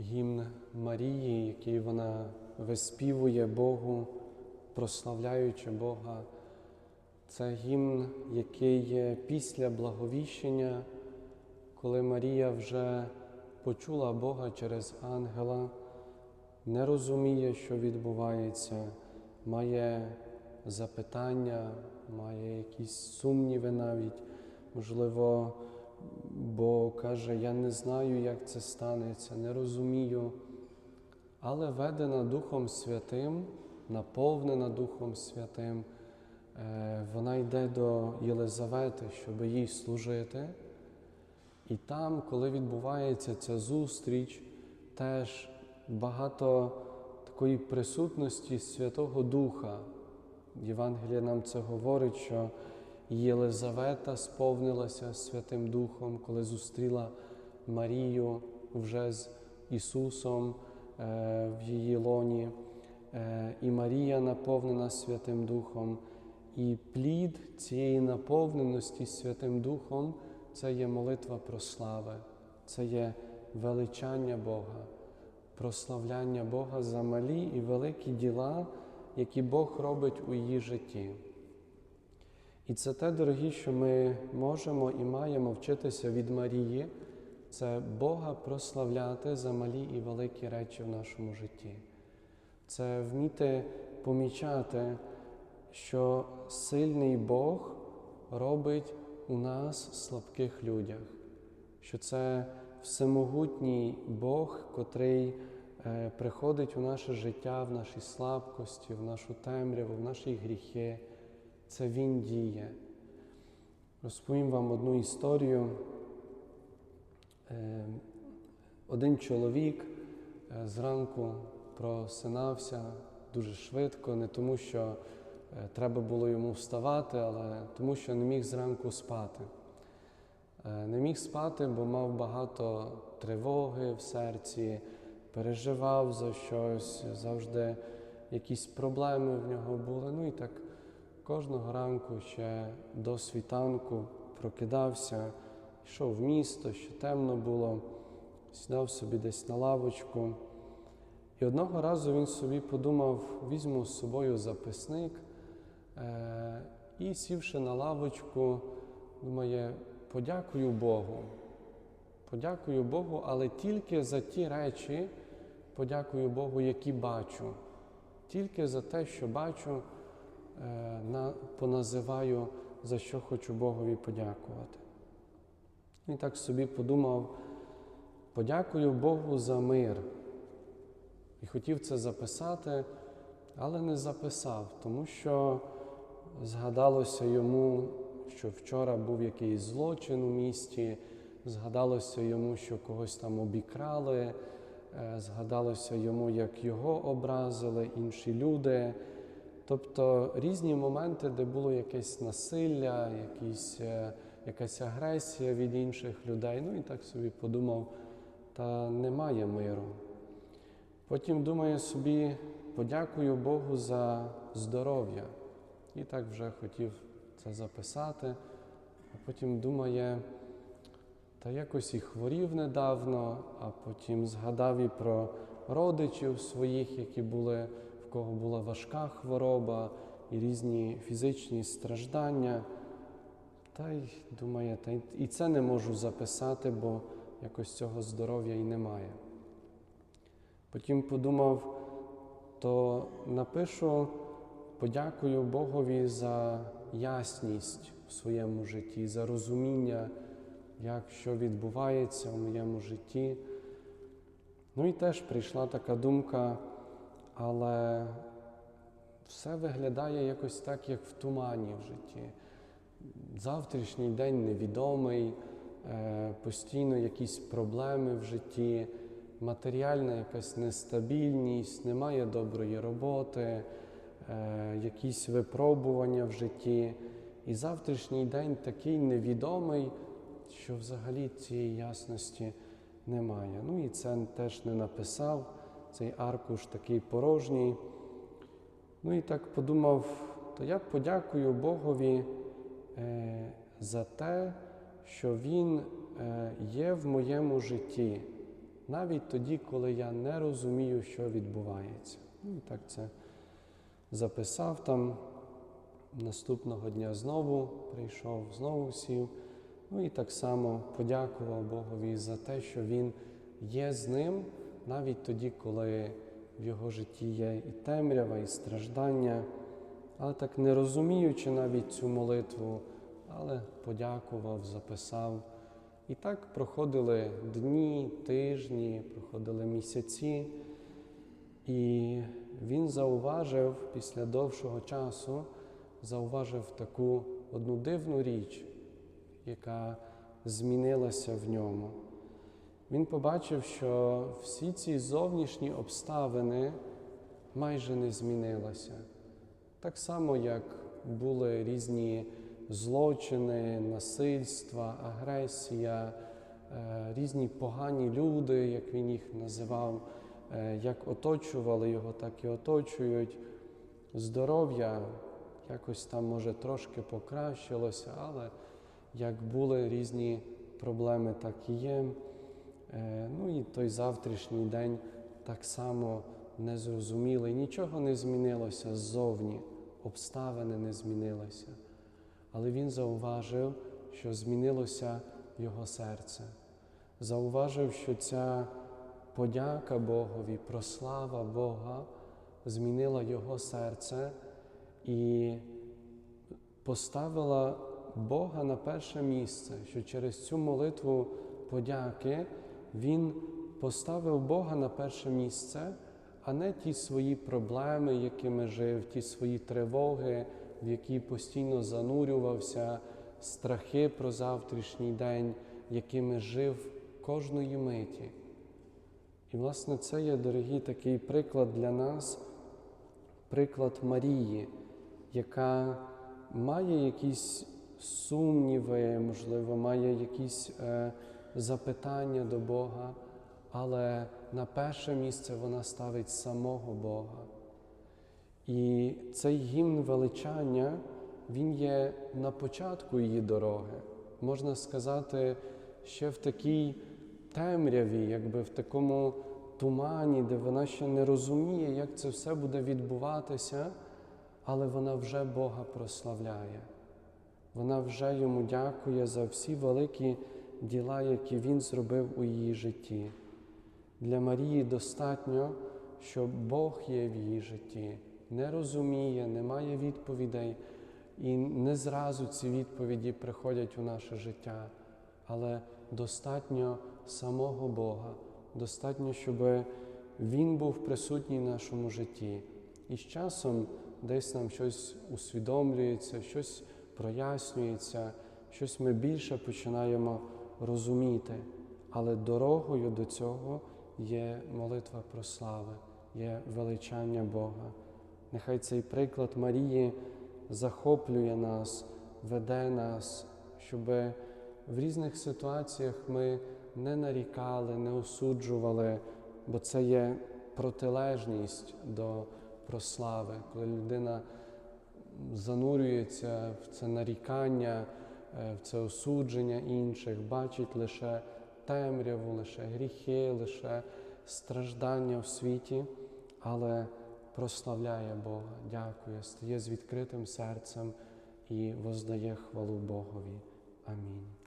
гімн Марії, який вона виспівує Богу, прославляючи Бога. Це гімн, який є після благовіщення, коли Марія вже почула Бога через ангела, не розуміє, що відбувається, має запитання, має якісь сумніви навіть, можливо, бо каже, я не знаю, як це станеться, не розумію. Але ведена Духом Святим, наповнена Духом Святим, е, вона йде до Єлизавети, щоб їй служити. І там, коли відбувається ця зустріч, теж багато такої присутності Святого Духа. Євангелія нам це говорить, що Єлизавета сповнилася Святим Духом, коли зустріла Марію вже з Ісусом е, в її лоні. Е, І Марія наповнена Святим Духом. І плід цієї наповненості Святим Духом це є молитва про слави, це є величання Бога, прославляння Бога за малі і великі діла, які Бог робить у її житті. І це те, дорогі, що ми можемо і маємо вчитися від Марії, це Бога прославляти за малі і великі речі в нашому житті. Це вміти помічати, що сильний Бог робить у нас слабких людях, що це всемогутній Бог, котрий е, приходить у наше життя, в наші слабкості, в нашу темряву, в наші гріхи. Це Він діє. Розповім вам одну історію. Е, Один чоловік е, зранку просинався дуже швидко, не тому, що е, треба було йому вставати, але тому, що не міг зранку спати. Не міг спати, бо мав багато тривоги в серці, переживав за щось, завжди якісь проблеми в нього були. Ну і так кожного ранку ще до світанку прокидався, йшов в місто, ще темно було, сідав собі десь на лавочку. І одного разу він собі подумав, візьму з собою записник е- і, сівши на лавочку, думає, подякую Богу. Подякую Богу, але тільки за ті речі, подякую Богу, які бачу. Тільки за те, що бачу, поназиваю, за що хочу Богові подякувати. І так собі подумав, подякую Богу за мир. І хотів це записати, але не записав, тому що згадалося йому, що вчора був якийсь злочин у місті, згадалося йому, що когось там обікрали, е, згадалося йому, як його образили інші люди. Тобто різні моменти, де було якесь насилля, якісь, е, якась агресія від інших людей. Ну і так собі подумав, та немає миру. Потім думає собі, подякую Богу за здоров'я. І так вже хотів це записати, а потім думає, та якось і хворів недавно, а потім згадав і про родичів своїх, які були, в кого була важка хвороба і різні фізичні страждання. Та й думає, та і це не можу записати, бо якось цього здоров'я і немає. Потім подумав, то напишу, подякую Богові за ясність в своєму житті, за розуміння, як що відбувається в моєму житті. Ну і теж прийшла така думка, але все виглядає якось так, як в тумані в житті. Завтрашній день невідомий, е, постійно якісь проблеми в житті матеріальна якась нестабільність, немає доброї роботи, е, якісь випробування в житті. І завтрашній день такий невідомий, що взагалі цієї ясності немає. Ну і це теж не написав, цей аркуш такий порожній. Ну і так подумав, то я подякую Богові е, за те, що Він е, є в моєму житті навіть тоді, коли я не розумію, що відбувається. Ну і так це записав там. Наступного дня знову прийшов, знову сів. Ну і так само подякував Богові за те, що Він є з ним навіть тоді, коли в його житті є і темрява, і страждання. Але так не розуміючи навіть цю молитву, але подякував, записав. І так проходили дні, тижні, проходили місяці. І він зауважив після довшого часу, зауважив таку одну дивну річ, яка змінилася в ньому. Він побачив, що всі ці зовнішні обставини майже не змінилися. Так само, як були різні злочини, насильства, агресія, е, різні погані люди, як він їх називав, е, як оточували його, так і оточують. Здоров'я якось там, може, трошки покращилося, але як були різні проблеми, так і є. Е, Ну і той завтрашній день так само незрозумілий. Нічого не змінилося ззовні, обставини не змінилися. Але він зауважив, що змінилося його серце. Зауважив, що ця подяка Богові, прослава Бога змінила його серце і поставила Бога на перше місце, що через цю молитву подяки він поставив Бога на перше місце, а не ті свої проблеми, якими жив, ті свої тривоги, в які постійно занурювався, страхи про завтрашній день, якими жив кожної миті. І, власне, це є, дорогі, такий приклад для нас, приклад Марії, яка має якісь сумніви, можливо, має якісь е, запитання до Бога, але на перше місце вона ставить самого Бога. І цей гімн величання, він є на початку її дороги. Можна сказати, ще в такій темряві, якби в такому тумані, де вона ще не розуміє, як це все буде відбуватися, але вона вже Бога прославляє. Вона вже йому дякує за всі великі діла, які він зробив у її житті. Для Марії достатньо, що Бог є в її житті, не розуміє, не має відповідей, і не зразу ці відповіді приходять у наше життя, але достатньо самого Бога, достатньо, щоб Він був присутній в нашому житті. І з часом десь нам щось усвідомлюється, щось прояснюється, щось ми більше починаємо розуміти. Але дорогою до цього є молитва про слави, є величання Бога. Нехай цей приклад Марії захоплює нас, веде нас, щоб в різних ситуаціях ми не нарікали, не осуджували, бо це є протилежність до прослави, коли людина занурюється в це нарікання, це осудження інших, бачить лише темряву, лише гріхи, лише страждання в світі, але прославляє Бога, дякує, стає з відкритим серцем і воздає хвалу Богові. Амінь.